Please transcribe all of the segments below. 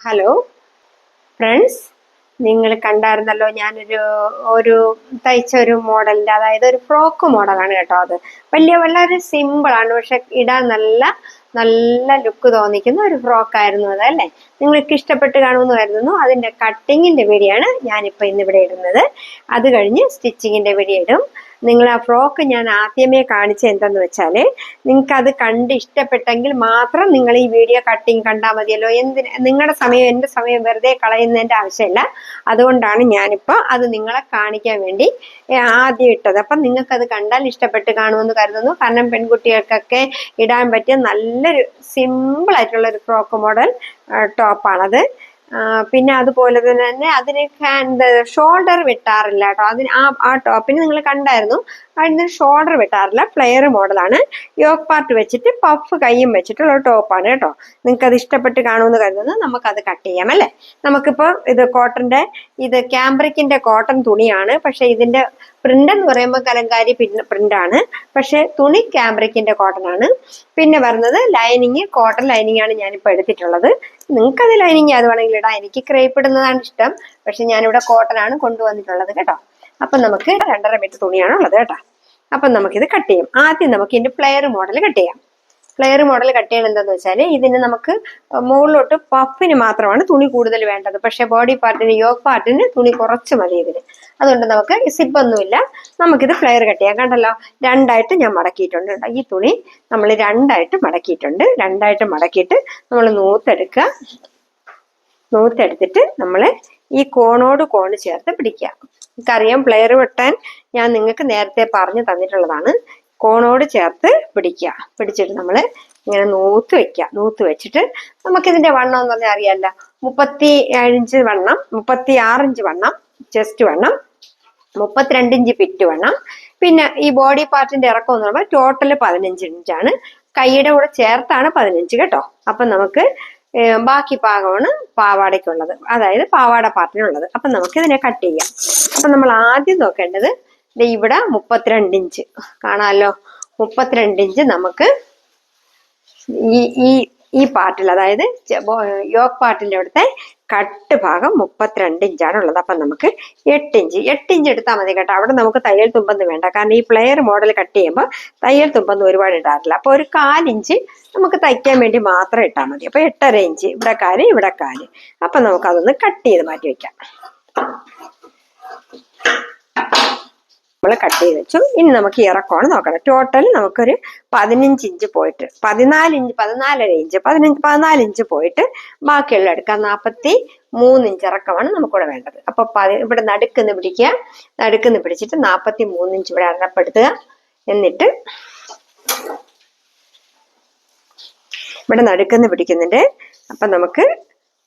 Hello friends നിങ്ങൾ കണ്ടായിരുന്നല്ലോ ഞാനൊരു ഒരു തയ്ച്ച ഒരു മോഡലിന്റെ അതായത് ഒരു ഫ്രോക്ക് മോഡലാണ് കേട്ടോ അത്. വലിയ വളരെ സിമ്പിളാണ് പക്ഷെ ഇടാൻ നല്ല നല്ല ലുക്ക് തോന്നിക്കുന്ന ഒരു ഫ്രോക്കായിരുന്നു അത് അല്ലേ? നിങ്ങൾക്ക് ഇഷ്ടപ്പെട്ട് കാണുമെന്ന് കരുതുന്നു. അതിന്റെ കട്ടിങ്ങിന്റെ വീഡിയോ ആണ് ഞാനിപ്പോൾ ഇന്നിവിടെ ഇടുന്നത്. അത് കഴിഞ്ഞ് സ്റ്റിച്ചിങ്ങിന്റെ വീഡിയോ ഇടും. നിങ്ങൾ ആ ഫ്രോക്ക് ഞാൻ ആദ്യമേ കാണിച്ച എന്തെന്ന് വെച്ചാൽ നിങ്ങൾക്ക് അത് കണ്ട് ഇഷ്ടപ്പെട്ടെങ്കിൽ മാത്രം നിങ്ങൾ ഈ വീഡിയോ കട്ടിങ് കണ്ടാൽ മതിയല്ലോ. എന്തിന്? നിങ്ങളുടെ സമയം എന്റെ സമയം വെറുതെ കളയുന്നതിന്റെ ആവശ്യമില്ല. അതുകൊണ്ടാണ് ഞാനിപ്പോൾ അത് നിങ്ങളെ കാണിക്കാൻ വേണ്ടി ആദ്യം ഇട്ടത്. അപ്പം നിങ്ങൾക്കത് കണ്ടാൽ ഇഷ്ടപ്പെട്ട് കാണുമെന്ന് കരുതുന്നു. കാരണം പെൺകുട്ടികൾക്കൊക്കെ ഇടാൻ പറ്റിയ നല്ലൊരു ഒരു ഫ്രോക്ക് മോഡൽ ടോപ്പാണത് പിന്നെ അതുപോലെ തന്നെ അതിന് ഷോൾഡർ വെട്ടാറില്ല കേട്ടോ. അതിന് ആ ആ ടോപ്പിന് നിങ്ങൾ കണ്ടായിരുന്നു. അതിന് ഷോൾഡർ വെട്ടാറില്ല. ഫ്ലെയർ മോഡലാണ് യോക്ക് പാർട്ട് വെച്ചിട്ട് പഫ് കൈയും വെച്ചിട്ടുള്ള ടോപ്പാണ് കേട്ടോ. നിങ്ങൾക്ക് അത് ഇഷ്ടപ്പെട്ട് കാണുമെന്ന് കരുതുന്നു. നമുക്കത് കട്ട് ചെയ്യാം അല്ലേ? നമുക്കിപ്പോൾ ഇത് കോട്ടന്റെ ഇത് ക്യാമ്പ്രിക്കിന്റെ കോട്ടൺ തുണിയാണ്. പക്ഷെ ഇതിന്റെ പ്രിന്റ് എന്ന് പറയുമ്പോൾ കലങ്കാരി പ്രിന്റ് ആണ്. പക്ഷെ തുണി ക്യാമ്പ്രിക്കിന്റെ കോട്ടൺ ആണ്. പിന്നെ വരുന്നത് ലൈനിങ് കോട്ടൺ ലൈനിങ് ആണ് ഞാനിപ്പോൾ എടുത്തിട്ടുള്ളത്. നിങ്ങൾക്ക് അത് ലൈനിങ് അത് വേണമെങ്കിൽ ഇടാം. എനിക്ക് ക്രേപ്പ് ഇടുന്നതാണ് ഇഷ്ടം. പക്ഷെ ഞാനിവിടെ കോട്ടൺ ആണ് കൊണ്ടുവന്നിട്ടുള്ളത് കേട്ടോ. അപ്പൊ നമുക്ക് രണ്ടര മീറ്റർ തുണിയാണ് ഉള്ളത് കേട്ടോ. അപ്പൊ നമുക്കിത് കട്ട് ചെയ്യാം. ആദ്യം നമുക്ക് ഇതിന്റെ പ്ലെയർ മോഡൽ കട്ട് ചെയ്യാം. പ്ലെയർ മോഡൽ കട്ട് ചെയ്യണം എന്താന്ന് വെച്ചാൽ ഇതിന് നമുക്ക് മുകളിലോട്ട് പഫിന് മാത്രമാണ് തുണി കൂടുതൽ വേണ്ടത്. പക്ഷെ ബോഡി പാർട്ടിന് യോഗ പാർട്ടിന് തുണി കുറച്ച് മതി ഇതിന്. അതുകൊണ്ട് നമുക്ക് സിബ് ഒന്നുമില്ല. നമുക്കിത് ഫ്ലെയർ കട്ട് ചെയ്യാം. കണ്ടല്ലോ? രണ്ടായിട്ട് ഞാൻ മടക്കിയിട്ടുണ്ട്. ഈ തുണി നമ്മൾ രണ്ടായിട്ട് മടക്കിയിട്ടുണ്ട്. രണ്ടായിട്ട് മടക്കിയിട്ട് നമ്മൾ നൂത്തെടുക്കുക. നൂത്തെടുത്തിട്ട് നമ്മൾ ഈ കോണോട് കോണ് ചേർത്ത് പിടിക്കുക. നമുക്കറിയാം പ്ലെയർ വെട്ടാൻ ഞാൻ നിങ്ങൾക്ക് നേരത്തെ പറഞ്ഞു തന്നിട്ടുള്ളതാണ്. കോണോട് ചേർത്ത് പിടിക്കുക. പിടിച്ചിട്ട് നമ്മൾ ഇങ്ങനെ നൂത്ത് വെക്കുക. നൂത്ത് വെച്ചിട്ട് നമുക്കിതിന്റെ വണ്ണം എന്ന് പറഞ്ഞാൽ അറിയാമല്ലോ മുപ്പത്തി ഇഞ്ച് വണ്ണം മുപ്പത്തി ആറിഞ്ച് വണ്ണം ചെസ്റ്റ് വണ്ണം മുപ്പത്തിരണ്ട് ഇഞ്ച് പിറ്റ് വണ്ണം. പിന്നെ ഈ ബോഡി പാർട്ടിന്റെ ഇറക്കം എന്ന് പറയുമ്പോൾ ടോട്ടൽ പതിനഞ്ച് ഇഞ്ചാണ് കൈയുടെ കൂടെ ചേർത്താണ് പതിനഞ്ച് കേട്ടോ. അപ്പൊ നമുക്ക് ബാക്കി പാകമാണ് പാവാടയ്ക്കുള്ളത്. അതായത് പാവാട പാർട്ടിനുള്ളത്. അപ്പൊ നമുക്ക് ഇതിനെ കട്ട് ചെയ്യാം. അപ്പൊ നമ്മൾ ആദ്യം നോക്കേണ്ടത് ഇവിടെ മുപ്പത്തിരണ്ട് ഇഞ്ച്. കാണാമല്ലോ മുപ്പത്തിരണ്ട് ഇഞ്ച് നമുക്ക് ഈ ഈ ഈ പാർട്ടിൽ അതായത് യോഗ് പാർട്ടിന്റെ അവിടുത്തെ കട്ട് ഭാഗം മുപ്പത്തിരണ്ട് ഇഞ്ചാണ് ഉള്ളത്. അപ്പം നമുക്ക് എട്ട് ഇഞ്ച്. എട്ട് ഇഞ്ച് എടുത്താൽ മതി കേട്ടോ. അവിടെ നമുക്ക് തയ്യൽ തുമ്പെന്ന് വേണ്ട. കാരണം ഈ പ്ലെയർ മോഡൽ കട്ട് ചെയ്യുമ്പോൾ തയ്യൽ തുമ്പെന്ന് ഒരുപാട് ഇടാറില്ല. അപ്പോൾ ഒരു കാലിഞ്ച് നമുക്ക് തയ്ക്കാൻ വേണ്ടി മാത്രം ഇട്ടാൽ മതി. അപ്പോൾ എട്ടര ഇഞ്ച്. ഇവിടെ കാൽ ഇവിടെ കാൽ. അപ്പം നമുക്ക് അതൊന്ന് കട്ട് ചെയ്ത് മാറ്റി വെക്കാം നമ്മൾ കട്ട് ചെയ്ത് വെച്ചു. ഇനി നമുക്ക് ഇറക്കമാണ് നോക്കണം. ടോട്ടൽ നമുക്കൊരു പതിനഞ്ച് ഇഞ്ച് പോയിട്ട് പതിനാല് ഇഞ്ച് പതിനാലര ഇഞ്ച് പതിനഞ്ച് പതിനാല് ഇഞ്ച് പോയിട്ട് ബാക്കിയുള്ള എടുക്കാം. നാൽപ്പത്തി മൂന്ന് ഇഞ്ച് ഇറക്കമാണ് നമുക്കിവിടെ വേണ്ടത്. അപ്പൊ ഇവിടെ നടുക്കുന്ന് പിടിക്കുക. നടുക്കുന്ന് പിടിച്ചിട്ട് നാൽപ്പത്തി മൂന്ന് ഇഞ്ച് ഇവിടെ അറപ്പെടുത്തുക എന്നിട്ട് ഇവിടെ നടുക്കുന്ന് പിടിക്കുന്നുണ്ട്. അപ്പൊ നമുക്ക്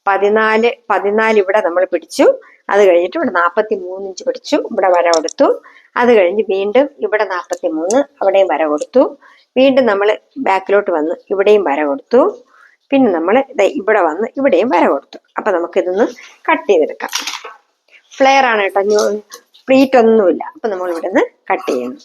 പതിനാല് പതിനാല് ഇവിടെ നമ്മൾ പിടിച്ചു. അത് കഴിഞ്ഞിട്ട് ഇവിടെ നാൽപ്പത്തി മൂന്ന് ഇഞ്ച് പിടിച്ചു. ഇവിടെ വര കൊടുത്തു. അത് കഴിഞ്ഞ് വീണ്ടും ഇവിടെ നാൽപ്പത്തി മൂന്ന് അവിടെയും വര കൊടുത്തു. വീണ്ടും നമ്മൾ ബാക്കിലോട്ട് വന്ന് ഇവിടെയും വര കൊടുത്തു. പിന്നെ നമ്മൾ ഇവിടെ വന്ന് ഇവിടെയും വര കൊടുത്തു. അപ്പൊ നമുക്കിതൊന്ന് കട്ട് ചെയ്തെടുക്കാം. ഫ്ലെയർ ആണ് കേട്ടോ. പ്ലീറ്റ് ഒന്നുമില്ല. അപ്പൊ നമ്മൾ ഇവിടെ നിന്ന് കട്ട് ചെയ്യുന്നു.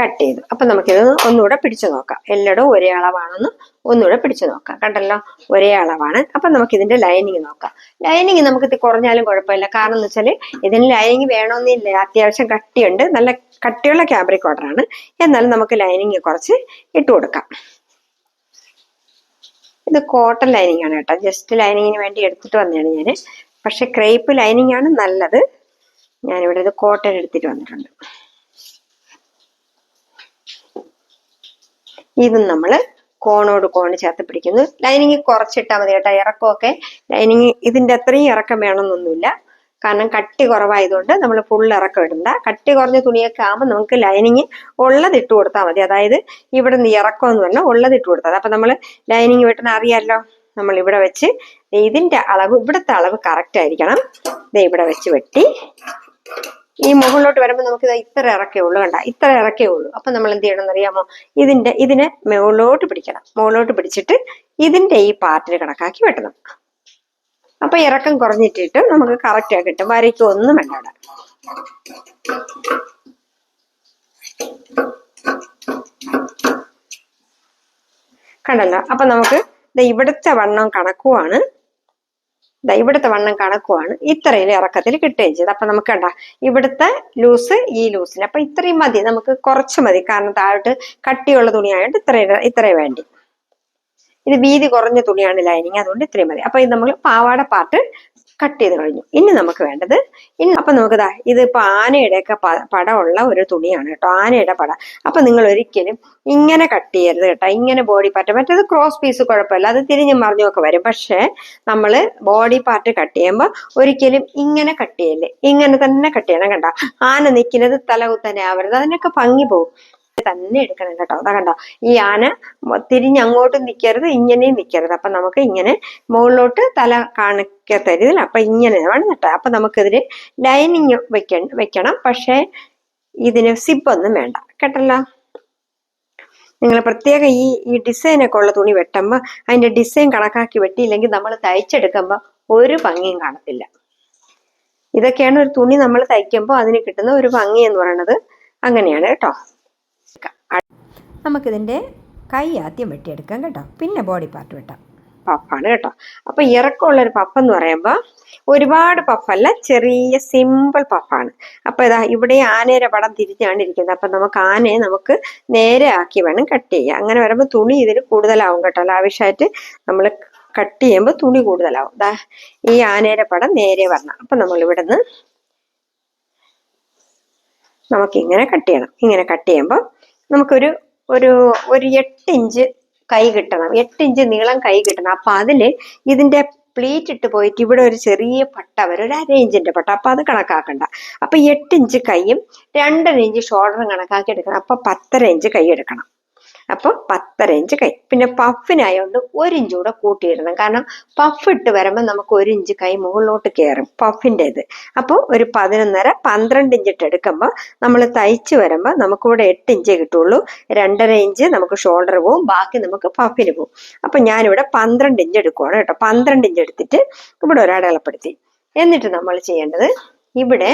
കട്ട് ചെയ്തു. അപ്പൊ നമുക്കിത് ഒന്നുകൂടെ പിടിച്ചു നോക്കാം. എല്ലായിടവും ഒരേ അളവാണെന്ന് ഒന്നുകൂടെ പിടിച്ചു നോക്കാം. കണ്ടല്ലോ? ഒരേ അളവാണ്. അപ്പൊ നമുക്ക് ഇതിന്റെ ലൈനിങ് നോക്കാം. ലൈനിങ് നമുക്ക് കുറഞ്ഞാലും കുഴപ്പമില്ല. കാരണം എന്ന് വെച്ചാൽ ഇതിന് ലൈനിങ് വേണമെന്നില്ല. അത്യാവശ്യം കട്ടിയുണ്ട്. നല്ല കട്ടിയുള്ള ക്യാബ്രിക് ആണ്. എന്നാലും നമുക്ക് ലൈനിങ് കുറച്ച് ഇട്ട് കൊടുക്കാം. ഇത് കോട്ടൺ ലൈനിങ് ആണ് കേട്ടോ. ജസ്റ്റ് ലൈനിങ്ങിന് വേണ്ടി എടുത്തിട്ട് വന്നതാണ് ഞാൻ പക്ഷെ ക്രേപ്പ് ലൈനിങ് ആണ് നല്ലത്. ഞാനിവിടെ ഇത് കോട്ടൺ എടുത്തിട്ട് വന്നിട്ടുണ്ട്. ഇതും നമ്മൾ കോണോട് കോണ് ചേർത്ത് പിടിക്കുന്നു. ലൈനിങ് കുറച്ചിട്ടാൽ മതി കേട്ടോ ഇറക്കമൊക്കെ. ലൈനിങ് ഇതിന്റെ അത്രയും ഇറക്കം വേണമെന്നൊന്നുമില്ല. കാരണം കട്ടി കുറവായതുകൊണ്ട് നമ്മൾ ഫുൾ ഇറക്കം ഇടണ്ട. കട്ടി കുറഞ്ഞ തുണിയൊക്കെ ആകുമ്പോൾ നമുക്ക് ലൈനിങ് ഉള്ളത് ഇട്ട് കൊടുത്താൽ മതി. അതായത് ഇവിടെ നിന്ന് ഇറക്കം എന്ന് പറഞ്ഞാൽ ഉള്ളത് ഇട്ട് കൊടുത്താൽ അപ്പൊ നമ്മൾ ലൈനിങ് വെട്ടണ അറിയാമല്ലോ നമ്മൾ ഇവിടെ വെച്ച് ഇതിന്റെ അളവ് ഇവിടുത്തെ അളവ് കറക്റ്റ് ആയിരിക്കണം. ദേ ഇവിടെ വെച്ച് വെട്ടി. ഈ മുകളിലോട്ട് വരുമ്പോൾ നമുക്ക് ഇത് ഇത്ര ഇറക്കേ ഉള്ളൂ കണ്ട ഇത്ര ഇറക്കേ ഉള്ളൂ. അപ്പൊ നമ്മൾ എന്ത് ചെയ്യണം എന്നറിയാമോ? ഇതിന്റെ ഇതിനെ മുകളിലോട്ട് പിടിക്കണം. മുകളിലോട്ട് പിടിച്ചിട്ട് ഇതിന്റെ ഈ പാർട്ടിൽ കണക്കാക്കി വെട്ടണം. അപ്പൊ ഇറക്കം കുറഞ്ഞിട്ടിട്ട് നമുക്ക് കറക്റ്റ് ആയി കിട്ടും. ഒന്നും വേണ്ട കണ്ടല്ലോ? അപ്പൊ നമുക്ക് ഇവിടുത്തെ വണ്ണം കണക്കുവാണ്. ഇവിടുത്തെ വണ്ണം കണക്കുവാണ് ഇത്രയും ഇറക്കത്തിൽ കിട്ടുകയും ചെയ്തു. അപ്പൊ നമുക്ക് കണ്ട ഇവിടുത്തെ ലൂസ് ഈ ലൂസിൽ അപ്പൊ ഇത്രയും മതി. നമുക്ക് കുറച്ച് മതി. കാരണം താഴോട്ട് കട്ടിയുള്ള തുണിയായിട്ട് ഇത്രയും ഇത്രയും വേണ്ടി. ഇത് വീതി കുറഞ്ഞ തുണിയാണ് ലൈനിങ്. അതുകൊണ്ട് ഇത്രയും മതി. അപ്പൊ ഇത് നമ്മൾ പാവാട പാർട്ട് കട്ട് ചെയ്ത് കഴിഞ്ഞു. ഇനി നമുക്ക് വേണ്ടത് ഇനി അപ്പൊ നമുക്കിതാ ഇത് ഇപ്പൊ ആനയുടെയൊക്കെ പടമുള്ള ഒരു തുണിയാണ് കേട്ടോ. ആനയുടെ പടം. അപ്പൊ നിങ്ങൾ ഒരിക്കലും ഇങ്ങനെ കട്ട് ചെയ്യരുത് കേട്ടോ. ഇങ്ങനെ ബോഡി പാർട്ട് മറ്റേത് ക്രോസ് പീസ് കുഴപ്പമില്ല. അത് തിരിഞ്ഞ് മറിഞ്ഞൊക്കെ വരും. പക്ഷേ നമ്മൾ ബോഡി പാർട്ട് കട്ട് ചെയ്യുമ്പോൾ ഒരിക്കലും ഇങ്ങനെ കട്ട് ചെയ്യല്ലേ? ഇങ്ങനെ തന്നെ കട്ട് ചെയ്യണം കണ്ട? ആന നിൽക്കുന്നത് തലകുത്തനെ ആവരുത്. അതിനൊക്കെ ഭംഗി പോകും തന്നെ എടുക്കണം കേട്ടോ. അതാ കണ്ടോ? ഈ ആന തിരിഞ്ഞങ്ങോട്ടും നിൽക്കരുത് ഇങ്ങനെയും നിൽക്കരുത് അപ്പൊ നമുക്ക് ഇങ്ങനെ മുകളിലോട്ട് തല കാണിക്കരുത് അപ്പൊ ഇങ്ങനെ വേണം കേട്ടോ. അപ്പൊ നമുക്കിതിന് ലൈനിങ് വെക്ക വെക്കണം. പക്ഷേ ഇതിന് സിബൊന്നും വേണ്ട. കേട്ടല്ലോ? നിങ്ങൾ പ്രത്യേകം ഈ ഈ ഡിസൈനൊക്കെ ഉള്ള തുണി വെട്ടുമ്പോൾ അതിന്റെ ഡിസൈൻ കണക്കാക്കി വെട്ടിയില്ലെങ്കിൽ നമ്മൾ തയ്ച്ചെടുക്കുമ്പോൾ ഒരു ഭംഗിയും കാണത്തില്ല. ഇതൊക്കെയാണ് ഒരു തുണി നമ്മൾ തയ്ക്കുമ്പോൾ അതിന് കിട്ടുന്ന ഒരു ഭംഗി എന്ന് പറയുന്നത് അങ്ങനെയാണ് കേട്ടോ. നമുക്കിതിന്റെ കൈ ആദ്യം വെട്ടിയെടുക്കാം കേട്ടോ. പിന്നെ ബോഡി പാർട്ട് വെട്ടാം. പപ്പാണ് കേട്ടോ. അപ്പൊ ഇറക്കമുള്ള ഒരു പഫ് എന്ന് പറയുമ്പോൾ ഒരുപാട് പഫല്ല ചെറിയ സിമ്പിൾ പഫാണ് അപ്പൊ ഇതാ ഇവിടെ ആനയുടെ പടം തിരിഞ്ഞാണ് ഇരിക്കുന്നത് അപ്പൊ നമുക്ക് ആനയെ നമുക്ക് നേരെ ആക്കി വേണം കട്ട് ചെയ്യാം അങ്ങനെ വരുമ്പോൾ തുണി ഇതിൽ കൂടുതലാവും കേട്ടോ. ലാവിഷായിട്ട് നമ്മൾ കട്ട് ചെയ്യുമ്പോൾ തുണി കൂടുതലാവും. ദാ ഈ ആനയുടെ പടം നേരെ വരണം. അപ്പൊ നമ്മൾ ഇവിടുന്ന് നമുക്ക് ഇങ്ങനെ കട്ട് ചെയ്യണം. ഇങ്ങനെ കട്ട് ചെയ്യുമ്പോൾ നമുക്കൊരു ഒരു ഒരു എട്ട് ഇഞ്ച് കൈ കിട്ടണം. എട്ട് ഇഞ്ച് നീളം കൈ കിട്ടണം. അപ്പൊ അതിൽ ഇതിന്റെ പ്ലീറ്റ് ഇട്ട് പോയിട്ട് ഇവിടെ ഒരു ചെറിയ പട്ട വരും ഒരു അര ഇഞ്ചിന്റെ പട്ട. അപ്പൊ അത് കണക്കാക്കണ്ട. അപ്പൊ എട്ട് ഇഞ്ച് കൈയും രണ്ടര ഇഞ്ച് ഷോൾഡറും കണക്കാക്കി എടുക്കണം. അപ്പൊ പത്തര ഇഞ്ച് കൈ എടുക്കണം. അപ്പൊ പത്തര ഇഞ്ച് കൈ. പിന്നെ പഫിനായോണ്ട് ഒരു ഇഞ്ച് കൂടെ കൂട്ടിയിടണം. കാരണം പഫ് ഇട്ട് വരുമ്പോൾ നമുക്ക് ഒരു ഇഞ്ച് കൈ മുകളിലോട്ട് കയറും പഫിന്റെ ഇത് അപ്പോൾ ഒരു പതിനൊന്നര പന്ത്രണ്ട് ഇഞ്ച് ഇട്ട് എടുക്കുമ്പോൾ നമ്മൾ തയ്ച്ച് വരുമ്പോൾ നമുക്കിവിടെ എട്ട് ഇഞ്ചേ കിട്ടുള്ളൂ. രണ്ടര ഇഞ്ച് നമുക്ക് ഷോൾഡർ പോവും ബാക്കി നമുക്ക് പഫിന് പോവും. അപ്പൊ ഞാനിവിടെ പന്ത്രണ്ട് ഇഞ്ച് എടുക്കുവാണ് കേട്ടോ. പന്ത്രണ്ട് ഇഞ്ച് എടുത്തിട്ട് ഇവിടെ ഒരടയാളപ്പെടുത്തി എന്നിട്ട് നമ്മൾ ചെയ്യേണ്ടത് ഇവിടെ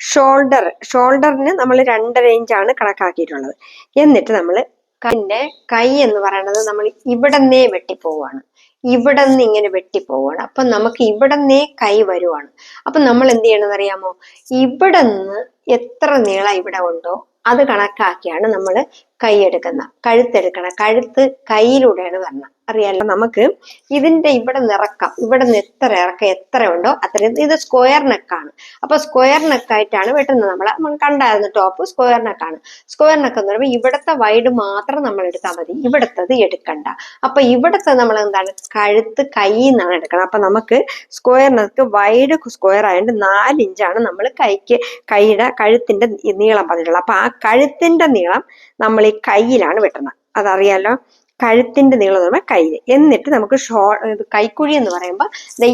ഷോൾഡർ ഷോൾഡറിന് നമ്മൾ രണ്ടര ഇഞ്ചാണ് കണക്കാക്കിയിട്ടുള്ളത്. എന്നിട്ട് നമ്മൾ കൈന്റെ കൈ എന്ന് പറയുന്നത് നമ്മൾ ഇവിടന്നേ വെട്ടിപ്പോവാണ്. ഇവിടെ നിന്ന് ഇങ്ങനെ വെട്ടിപ്പോവാണ്. അപ്പൊ നമുക്ക് ഇവിടന്നേ കൈ വരുവാണ്. അപ്പൊ നമ്മൾ എന്ത് ചെയ്യണമെന്ന് അറിയാമോ? ഇവിടെ നിന്ന് എത്ര നീളം ഇവിടെ ഉണ്ടോ അത് കണക്കാക്കിയാണ് നമ്മൾ കൈ എടുക്കുന്ന കഴുത്തെടുക്കണം. കഴുത്ത് കൈയിലൂടെയാണ് വരണം. അറിയാലോ. നമുക്ക് ഇതിന്റെ ഇവിടെ നിറക്കാം. ഇവിടെ നിന്ന് എത്ര ഇറക്കം എത്ര ഉണ്ടോ അത്രയും ഇത് സ്ക്വയർ നെക്കാണ് അപ്പൊ സ്ക്വയർ നെക്കായിട്ടാണ് വെട്ടുന്നത്. നമ്മൾ കണ്ടായിരുന്നു ടോപ്പ് സ്ക്വയർ നെക്കാണ് സ്ക്വയർ നെക്ക് എന്ന് പറയുമ്പോൾ ഇവിടത്തെ വൈഡ് മാത്രം നമ്മൾ എടുത്താൽ മതി. ഇവിടത്തത് എടുക്കണ്ട. അപ്പൊ ഇവിടത്തെ നമ്മൾ എന്താണ്? കഴുത്ത് കൈയിൽ നിന്നാണ് എടുക്കണം അപ്പൊ നമുക്ക് സ്ക്വയർ നെക്ക് വൈഡ് സ്ക്വയർ ആയതുകൊണ്ട് നാല് ഇഞ്ചാണ് നമ്മൾ കൈക്ക് കൈയുടെ കഴുത്തിന്റെ നീളം പറഞ്ഞിട്ടുള്ളത്. അപ്പൊ ആ കഴുത്തിന്റെ നീളം നമ്മൾ ഈ കയ്യിലാണ് വെട്ടുന്നത്. അതറിയാലോ? കഴുത്തിന്റെ നീളം എന്ന് പറയുമ്പോൾ എന്നിട്ട് നമുക്ക് ഷോ കൈക്കുഴി എന്ന് പറയുമ്പോൾ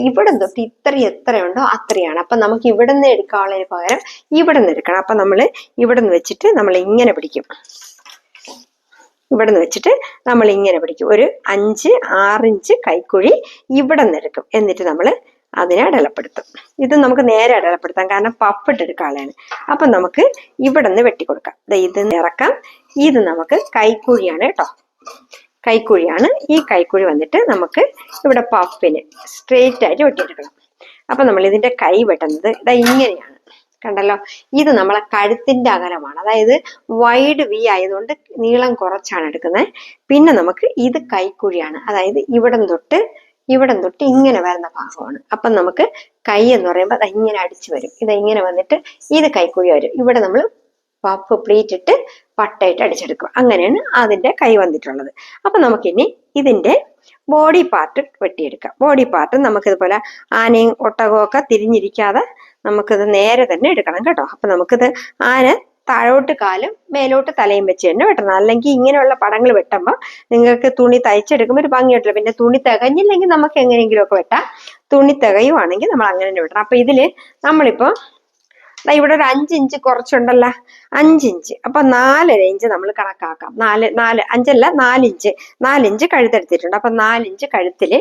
ഇവിടെ തൊട്ട് ഇത്ര എത്രയുണ്ടോ അത്രയാണ്. അപ്പൊ നമുക്ക് ഇവിടെ നിന്ന് എടുക്കാനുള്ളതിന് പകരം ഇവിടെ നിന്ന് എടുക്കണം. അപ്പൊ നമ്മൾ ഇവിടെ നിന്ന് വെച്ചിട്ട് നമ്മൾ ഇങ്ങനെ പിടിക്കും. ഇവിടെ നിന്ന് വെച്ചിട്ട് നമ്മൾ ഇങ്ങനെ പിടിക്കും. ഒരു അഞ്ച് ആറിഞ്ച് കൈക്കുഴി ഇവിടെ നിന്ന് എടുക്കും. എന്നിട്ട് നമ്മൾ അതിനെ അടലപ്പെടുത്തും ഇത് നമുക്ക് നേരെ അടലപ്പെടുത്താം കാരണം പപ്പിട്ട് എടുക്കാളാണ് അപ്പൊ നമുക്ക് ഇവിടെ നിന്ന് വെട്ടിക്കൊടുക്കാം ഇത് ഇറക്കാം. ഇത് നമുക്ക് കൈക്കുഴിയാണ് കേട്ടോ. കൈക്കുഴിയാണ്. ഈ കൈക്കുഴി വന്നിട്ട് നമുക്ക് ഇവിടെ പഫിന് സ്ട്രെയിറ്റ് ആയിട്ട് വെട്ടിയെടുക്കണം അപ്പൊ നമ്മൾ ഇതിന്റെ കൈ വെട്ടുന്നത് ഇതാ ഇങ്ങനെയാണ്. കണ്ടല്ലോ? ഇത് നമ്മളെ കഴുത്തിന്റെ അകലമാണ്. അതായത് വൈഡ് വി ആയതുകൊണ്ട് നീളം കുറച്ചാണ് എടുക്കുന്നത്. പിന്നെ നമുക്ക് ഇത് കൈക്കുഴിയാണ്. അതായത് ഇവിടം തൊട്ട് ഇവിടം തൊട്ട് ഇങ്ങനെ വരുന്ന ഭാഗമാണ്. അപ്പം നമുക്ക് കൈ എന്ന് പറയുമ്പോൾ അത് ഇങ്ങനെ അടിച്ചു വരും. ഇത് ഇങ്ങനെ വന്നിട്ട് ഇത് കൈക്കുഴി വരും. ഇവിടെ നമ്മൾ പഫ് പ്ലീറ്റ് ഇട്ട് പട്ടയിട്ട് അടിച്ചെടുക്കും. അങ്ങനെയാണ് അതിന്റെ കൈ വന്നിട്ടുള്ളത്. അപ്പൊ നമുക്കിനി ഇതിന്റെ ബോഡി പാർട്ട് വെട്ടിയെടുക്കാം. ബോഡി പാർട്ട് നമുക്കിതുപോലെ ആനയും ഒട്ടകവും ഒക്കെ തിരിഞ്ഞിരിക്കാതെ നമുക്കിത് നേരെ തന്നെ എടുക്കണം കേട്ടോ. അപ്പൊ നമുക്കിത് ആന താഴോട്ട് കാലും മേലോട്ട് തലയും വെച്ച് തന്നെ വെട്ടണം. അല്ലെങ്കിൽ ഇങ്ങനെയുള്ള പടങ്ങൾ വെട്ടുമ്പോൾ നിങ്ങൾക്ക് തുണി തയ്ച്ചെടുക്കുമ്പോൾ ഒരു ഭംഗിയായിട്ടില്ല പിന്നെ തുണി തികഞ്ഞില്ലെങ്കിൽ നമുക്ക് എങ്ങനെയെങ്കിലുമൊക്കെ വെട്ടാം. തുണി തികയുവാണെങ്കിൽ നമ്മൾ അങ്ങനെ തന്നെ വെട്ടണം. അപ്പൊ ഇതിൽ നമ്മളിപ്പോ ദാ ഇവിടെ ഒരു അഞ്ച് ഇഞ്ച് കുറച്ചുണ്ടല്ലോ. അഞ്ച് ഇഞ്ച് അപ്പൊ നാലര ഇഞ്ച് നമ്മൾ കണക്കാക്കാം. നാല് നാല് അഞ്ചല്ല നാലിഞ്ച് നാലിഞ്ച് കഴുത്തെടുത്തിട്ടുണ്ട്. അപ്പൊ നാലിഞ്ച് കഴുത്തിൽ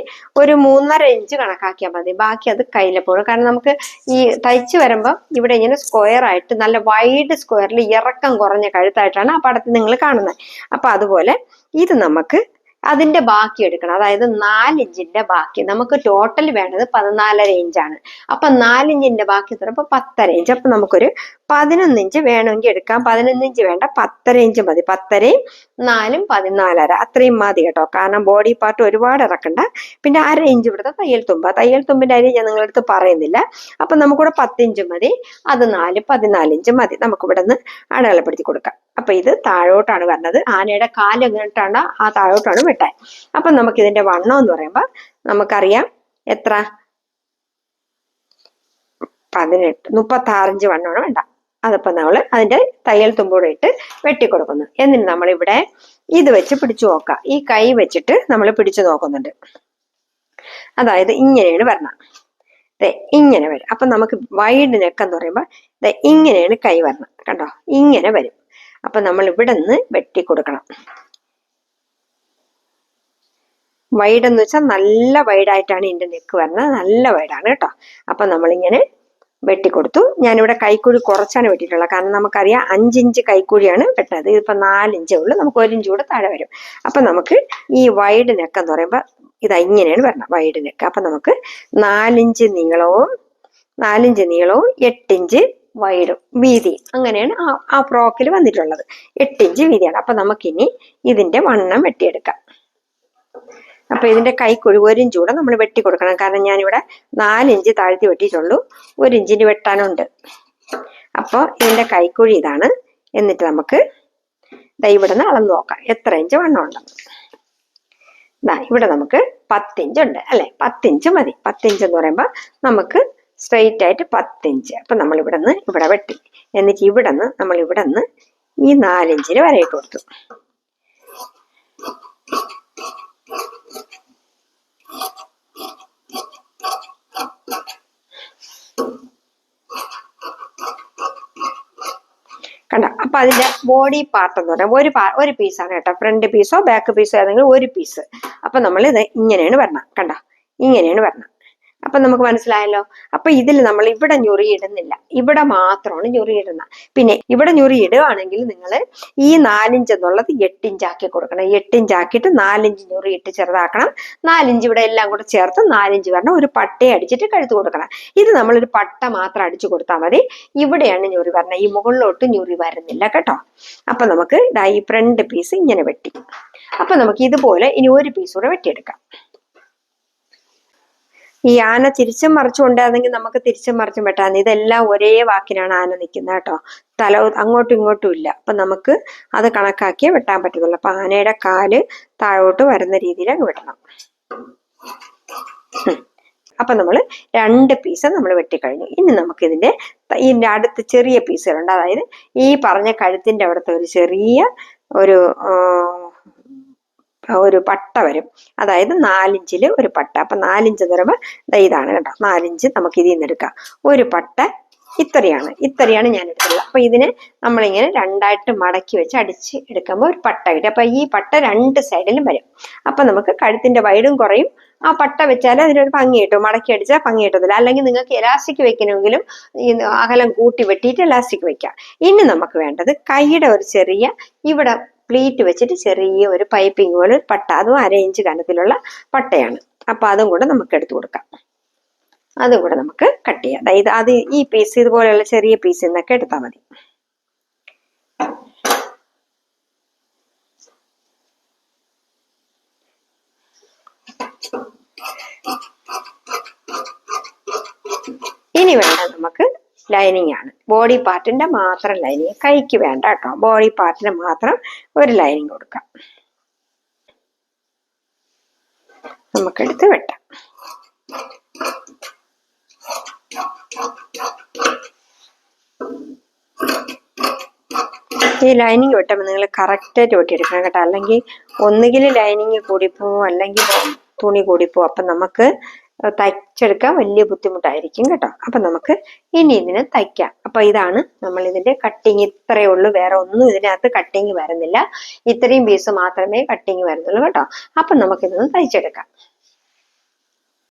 ഒരു മൂന്നര ഇഞ്ച് കണക്കാക്കിയാൽ മതി. ബാക്കി അത് കയ്യിലെപ്പോഴും കാരണം നമുക്ക് ഈ തയ്ച്ച് വരുമ്പോൾ ഇവിടെ ഇങ്ങനെ സ്ക്വയർ ആയിട്ട് നല്ല വൈഡ് സ്ക്വയറിൽ ഇറക്കം കുറഞ്ഞ കഴുത്തായിട്ടാണ് ആ പടത്തിൽ നിങ്ങൾ കാണുന്നത് അപ്പൊ അതുപോലെ ഇത് നമുക്ക് അതിന്റെ ബാക്കി എടുക്കണം. അതായത് നാലിഞ്ചിന്റെ ബാക്കി. നമുക്ക് ടോട്ടൽ വേണ്ടത് പതിനാലര ഇഞ്ചാണ്. അപ്പൊ നാലിഞ്ചിന്റെ ബാക്കി പറയുമ്പോൾ പത്തര ഇഞ്ച്. അപ്പൊ നമുക്കൊരു പതിനൊന്ന് ഇഞ്ച് വേണമെങ്കിൽ എടുക്കാം. പതിനൊന്ന് ഇഞ്ച് വേണ്ട പത്തര ഇഞ്ച് മതി. പത്തരയും നാലും പതിനാലര അത്രയും മതി കേട്ടോ. കാരണം ബോഡി പാർട്ട് ഒരുപാട് ഇറക്കണ്ട. പിന്നെ അര ഇഞ്ച് ഇവിടുത്തെ തയ്യൽ തുമ്പ. തയ്യൽ തുമ്പിന്റെ അരി ഞാൻ നിങ്ങളടുത്ത് പറയുന്നില്ല. അപ്പൊ നമുക്കിവിടെ പത്തിഞ്ച് മതി. അത് നാല് പതിനാലിഞ്ച് മതി. നമുക്ക് ഇവിടെ നിന്ന് അടയാളപ്പെടുത്തി കൊടുക്കാം. അപ്പൊ ഇത് താഴോട്ടാണ് വരുന്നത് ആനയുടെ കാൽ എങ്ങോട്ടാണ്? ആ താഴോട്ടാണ് വെട്ടാൻ. അപ്പൊ നമുക്ക് ഇതിന്റെ വണ്ണം എന്ന് പറയുമ്പോൾ നമുക്കറിയാം എത്ര? പതിനെട്ട്. മുപ്പത്തി ആറിഞ്ച് വണ്ണമാണ് വേണ്ട. അതിപ്പോ നമ്മൾ അതിന്റെ തയ്യൽ തുമ്പോടെ ഇട്ട് വെട്ടിക്കൊടുക്കുന്നു. എന്നിട്ട് നമ്മളിവിടെ ഇത് വെച്ച് പിടിച്ചു നോക്കാം. ഈ കൈ വെച്ചിട്ട് നമ്മൾ പിടിച്ചു നോക്കുന്നുണ്ട്. അതായത് ഇങ്ങനെയാണ് വരണം. ഇങ്ങനെ വരും. അപ്പൊ നമുക്ക് വൈഡ് നെക്ക് എന്ന് പറയുമ്പോൾ ഇങ്ങനെയാണ് കൈ വരണം. കണ്ടോ? ഇങ്ങനെ വരും. അപ്പൊ നമ്മൾ ഇവിടെ നിന്ന് വെട്ടിക്കൊടുക്കണം. വൈഡ് എന്ന് വെച്ചാൽ നല്ല വൈഡായിട്ടാണ് ഇതിന്റെ നെക്ക് വരുന്നത് നല്ല വൈഡാണ് കേട്ടോ. അപ്പൊ നമ്മളിങ്ങനെ വെട്ടിക്കൊടുത്തു. ഞാനിവിടെ കൈക്കുഴി കുറച്ചാണ് വെട്ടിയിട്ടുള്ളത്. കാരണം നമുക്കറിയാം അഞ്ചിഞ്ച് കൈക്കുഴിയാണ് വെട്ടുന്നത്. ഇതിപ്പോൾ നാലിഞ്ചേ ഉള്ളൂ. നമുക്ക് ഒരു ഇഞ്ച് കൂടെ താഴെ വരും. അപ്പം നമുക്ക് ഈ വൈഡ് നെക്ക് എന്ന് പറയുമ്പോൾ ഇതാ ഇങ്ങനെയാണ് വരണം വൈഡ് നെക്ക് അപ്പം നമുക്ക് നാലിഞ്ച് നീളവും നാലിഞ്ച് നീളവും എട്ടിഞ്ച് വൈഡും വീതി. അങ്ങനെയാണ് ആ ആ ഫ്രോക്കിൽ വന്നിട്ടുള്ളത്. എട്ടിഞ്ച് വീതിയാണ്. അപ്പം നമുക്കിനി ഇതിന്റെ വണ്ണം വെട്ടിയെടുക്കാം. അപ്പൊ ഇതിന്റെ കൈക്കൊഴി ഒരു ഇഞ്ച് കൂടെ നമ്മൾ വെട്ടി കൊടുക്കണം. കാരണം ഞാനിവിടെ നാലിഞ്ച് താഴ്ത്തി വെട്ടിയിട്ടുള്ളൂ. ഒരു ഇഞ്ചിന് വെട്ടാനുണ്ട്. അപ്പോൾ ഇതിന്റെ കൈക്കുഴി ഇതാണ്. എന്നിട്ട് നമുക്ക് ദാ ഇവിടെ നിന്ന് അളന്ന് നോക്കാം. എത്ര ഇഞ്ച് വണ്ണം ഉണ്ടെന്ന് ദാ ഇവിടെ നമുക്ക് പത്തിഞ്ച് ഉണ്ട്. അല്ലെ? പത്തിഞ്ച് മതി. പത്തിഞ്ച് എന്ന് പറയുമ്പോൾ നമുക്ക് സ്ട്രെയിറ്റ് ആയിട്ട് പത്തിഞ്ച് അപ്പൊ നമ്മൾ ഇവിടെ നിന്ന് ഇവിടെ വെട്ടി. എന്നിട്ട് ഇവിടെ നിന്ന് നമ്മൾ ഇവിടെ നിന്ന് ഈ നാലിഞ്ചിന് വരയിട്ട് കൊടുത്തു കണ്ട അപ്പൊ അതിന്റെ ബോഡി പാർട്ട് എന്ന് പറഞ്ഞാൽ ഒരു പാ ഒരു പീസാണ് കേട്ടോ. ഫ്രണ്ട് പീസോ ബാക്ക് പീസോ ഏതെങ്കിലും ഒരു പീസ് അപ്പൊ നമ്മൾ ഇത് ഇങ്ങനെയാണ് വരണം. കണ്ട? ഇങ്ങനെയാണ് വരണം. അപ്പൊ നമുക്ക് മനസ്സിലായല്ലോ. അപ്പൊ ഇതിൽ നമ്മൾ ഇവിടെ ഞൊറിയിടുന്നില്ല. ഇവിടെ മാത്രമാണ് ഞൊറിയിടുന്നത്. പിന്നെ ഇവിടെ ഞൊറിയിടുകയാണെങ്കിൽ നിങ്ങൾ ഈ നാലിഞ്ച് എന്നുള്ളത് എട്ടിഞ്ചാക്കി കൊടുക്കണം. എട്ടിഞ്ചാക്കിയിട്ട് നാലിഞ്ച് ഞൊറിയിട്ട് ചെറുതാക്കണം. നാലിഞ്ച് ഇവിടെ എല്ലാം കൂടെ ചേർത്ത് നാലിഞ്ച് വരണം. ഒരു പട്ടയെ അടിച്ചിട്ട് കഴുത്ത് കൊടുക്കണം. ഇത് നമ്മൾ ഒരു പട്ട മാത്രം അടിച്ചു കൊടുത്താൽ മതി. ഇവിടെയാണ് ഞൊറി വരണം. ഈ മുകളിലോട്ട് ഞൊറി വരുന്നില്ല കേട്ടോ. അപ്പൊ നമുക്ക് ഈ ഫ്രണ്ട് പീസ് ഇങ്ങനെ വെട്ടി. അപ്പൊ നമുക്ക് ഇതുപോലെ ഇനി ഒരു പീസ് കൂടെ വെട്ടിയെടുക്കാം. ഈ ആന തിരിച്ചും മറിച്ചും ഉണ്ടായിരുന്നെങ്കിൽ നമുക്ക് തിരിച്ചും മറിച്ചും വെട്ടാന്ന് ഇതെല്ലാം ഒരേ വാക്കിനാണ് ആന നിൽക്കുന്നത് കേട്ടോ. തല അങ്ങോട്ടും ഇങ്ങോട്ടും ഇല്ല. അപ്പൊ നമുക്ക് അത് കണക്കാക്കിയേ വെട്ടാൻ പറ്റത്തുള്ളൂ. അപ്പൊ ആനയുടെ കാൽ താഴോട്ട് വരുന്ന രീതിയിൽ അങ്ങ് വെട്ടണം. അപ്പൊ നമ്മൾ രണ്ട് പീസ് നമ്മൾ വെട്ടിക്കഴിഞ്ഞു. ഇനി നമുക്ക് ഇതിന്റെ ഇതിന്റെ അടുത്ത് ചെറിയ പീസുകളുണ്ട് അതായത് ഈ പറഞ്ഞ കഴുത്തിന്റെ അവിടുത്തെ ഒരു ചെറിയ ഒരു ഒരു പട്ട വരും. അതായത് നാലിഞ്ചിൽ ഒരു പട്ട. അപ്പൊ നാലിഞ്ച് പറയുമ്പോൾ ഇതാണ് കേട്ടോ. നാലിഞ്ച് നമുക്ക് ഇതിൽ നിന്ന് എടുക്കാം. ഒരു പട്ട ഇത്രയാണ് ഇത്രയാണ് ഞാൻ എടുത്തിട്ടുള്ളത്. അപ്പൊ ഇതിന് നമ്മളിങ്ങനെ രണ്ടായിട്ട് മടക്കി വെച്ച് അടിച്ച് എടുക്കുമ്പോൾ ഒരു പട്ട കിട്ടും. അപ്പൊ ഈ പട്ട രണ്ട് സൈഡിലും വരും. അപ്പൊ നമുക്ക് കഴുത്തിന്റെ വൈഡും കുറയും. ആ പട്ട വെച്ചാൽ അതിനൊരു ഭംഗി കിട്ടും. മടക്കി അടിച്ചാൽ ഭംഗി കിട്ടത്തില്ല. അല്ലെങ്കിൽ നിങ്ങൾക്ക് ഇലാസ്റ്റിക് വെക്കണമെങ്കിലും ഈ അകലം കൂട്ടി വെട്ടിയിട്ട് ഇലാസ്റ്റിക് വെക്കാം. ഇനി നമുക്ക് വേണ്ടത് കൈയുടെ ഒരു ചെറിയ ഇവിടെ പ്ലീറ്റ് വെച്ചിട്ട് ചെറിയ ഒരു പൈപ്പിംഗ് പോലെ പട്ട. അതും അര ഇഞ്ച് കനത്തിലുള്ള പട്ടയാണ്. അപ്പൊ അതും കൂടെ നമുക്ക് എടുത്തു കൊടുക്കാം. അതും കൂടെ നമുക്ക് കട്ട് ചെയ്യാം. അതായത് അത് ഈ പീസ് ഇതുപോലെയുള്ള ചെറിയ പീസ് നിന്നൊക്കെ എടുത്താൽ മതി. ഇനി വേണ്ട നമുക്ക് ലൈനിങ് ആണ്. ബോഡി പാർട്ടിന്റെ മാത്രം ലൈനിങ് കൈക്ക് വേണ്ട കേട്ടോ. ബോഡി പാർട്ടിന് മാത്രം ഒരു ലൈനിങ് കൊടുക്കാം. നമുക്കെടുത്ത് വെട്ടാം. ഈ ലൈനിങ് വെട്ടുമ്പോൾ നിങ്ങൾ കറക്റ്റായിട്ട് വെട്ടിയെടുക്കണം കേട്ടോ. അല്ലെങ്കിൽ ഒന്നുകിൽ ലൈനിങ് കൂടിപ്പോവും അല്ലെങ്കിൽ തുണി കൂടിപ്പോവും അപ്പം നമുക്ക് തയ്ച്ചെടുക്കാൻ വലിയ ബുദ്ധിമുട്ടായിരിക്കും കേട്ടോ. അപ്പം നമുക്ക് ഇനി ഇതിനെ തയ്ക്കാം. അപ്പം ഇതാണ് നമ്മൾ ഇതിന്റെ കട്ടിങ് ഇത്രയേ ഉള്ളൂ. വേറെ ഒന്നും ഇതിനകത്ത് കട്ടിങ് വരുന്നില്ല. ഇത്രയും പീസ് മാത്രമേ കട്ടിങ് വരുന്നുള്ളൂ കേട്ടോ. അപ്പം നമുക്കിതൊന്ന് തയ്ച്ചെടുക്കാം.